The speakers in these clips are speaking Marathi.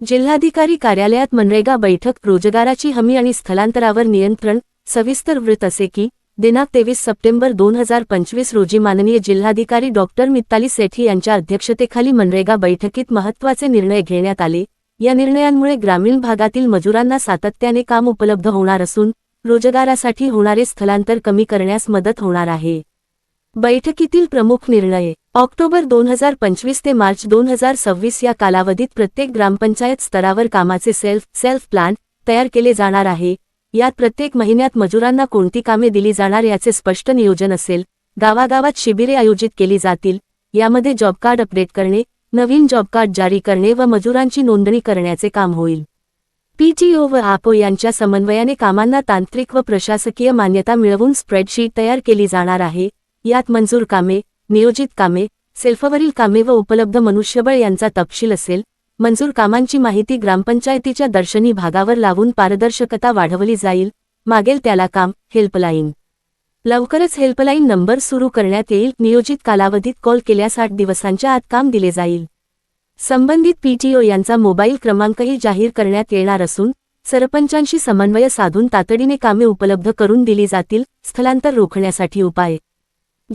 जिल्हाधिकारी कार्यालयात मनरेगा बैठक रोजगाराची हमी आणि स्थलांतरावर नियंत्रण सविस्तर वृत्त असे की दिनांक तेवीस सप्टेंबर दोन हजार पंचवीस रोजी माननीय जिल्हाधिकारी डॉक्टर मित्ताली सेठी यांच्या अध्यक्षतेखाली मनरेगा बैठकीत महत्त्वाचे निर्णय घेण्यात आले. या निर्णयांमुळे ग्रामीण भागातील मजुरांना सातत्याने काम उपलब्ध होणार असून रोजगारासाठी होणारे स्थलांतर कमी करण्यास मदत होणार आहे. बैठकीतील प्रमुख निर्णय ऑक्टोबर दोन हजार पंचवीस ते मार्च दोन हजार सव्वीस या कालावधीत प्रत्येक ग्रामपंचायत स्तरावर कामाचे सेल्फ सेल्फ प्लॅन तयार केले जाणार आहे. यात प्रत्येक महिन्यात मजुरांना कोणती कामे दिली जाणार याचे स्पष्ट नियोजन असेल. गावागावात शिबिरे आयोजित केली जातील. यामध्ये जॉब कार्ड अपडेट करणे नवीन जॉब कार्ड जारी करणे व मजुरांची नोंदणी करण्याचे काम होईल. पीटीओ व आपो यांच्या समन्वयाने कामांना तांत्रिक व प्रशासकीय मान्यता मिळवून स्प्रेडशीट तयार केली जाणार आहे. यात मंजूर कामे नियोजित कामे सेल्फवरील कामे व उपलब्ध मनुष्यबळ यांचा तपशील असेल मंजूर कामांची माहिती ग्रामपंचायतीच्या दर्शनी भागावर लावून पारदर्शकता वाढवली जाईल मागेल त्याला काम हेल्पलाईन. लवकरच हेल्पलाईन नंबर सुरू करण्यात येईल नियोजित कालावधीत कॉल केल्यास आठ दिवसांच्या आत काम दिले जाईल. संबंधित पीटीओ यांचा मोबाईल क्रमांकही जाहीर करण्यात येणार असून सरपंचांशी समन्वय साधून तातडीने कामे उपलब्ध करून दिली जातील स्थलांतर रोखण्यासाठी उपाय.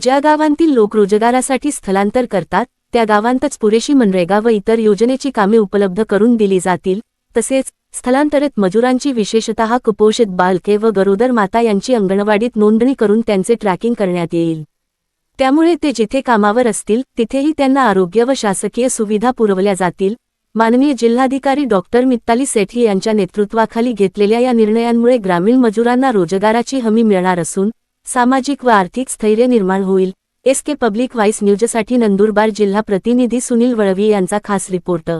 ज्या गावांतील लोक रोजगारासाठी स्थलांतर करतात त्या गावांतच पुरेशी मनरेगा व इतर योजनेची कामे उपलब्ध करून दिली जातील तसेच स्थलांतरित मजुरांची विशेषतः कुपोषित बालके व गरोदर माता यांची अंगणवाडीत नोंदणी करून त्यांचे ट्रॅकिंग करण्यात येईल. त्यामुळे ते जिथे कामावर असतील तिथेही त्यांना आरोग्य व शासकीय सुविधा पुरवल्या जातील. माननीय जिल्हाधिकारी डॉक्टर मित्ताली सेठी यांच्या नेतृत्वाखाली घेतलेल्या या निर्णयांमुळे ग्रामीण मजुरांना रोजगाराची हमी मिळणार असून सामाजिक व आर्थिक स्थैर्य निर्माण होईल. एस के पब्लिक व्हाईस न्यूजसाठी नंदुरबार जिल्हा प्रतिनिधी सुनील वळवी यांचा खास रिपोर्ट.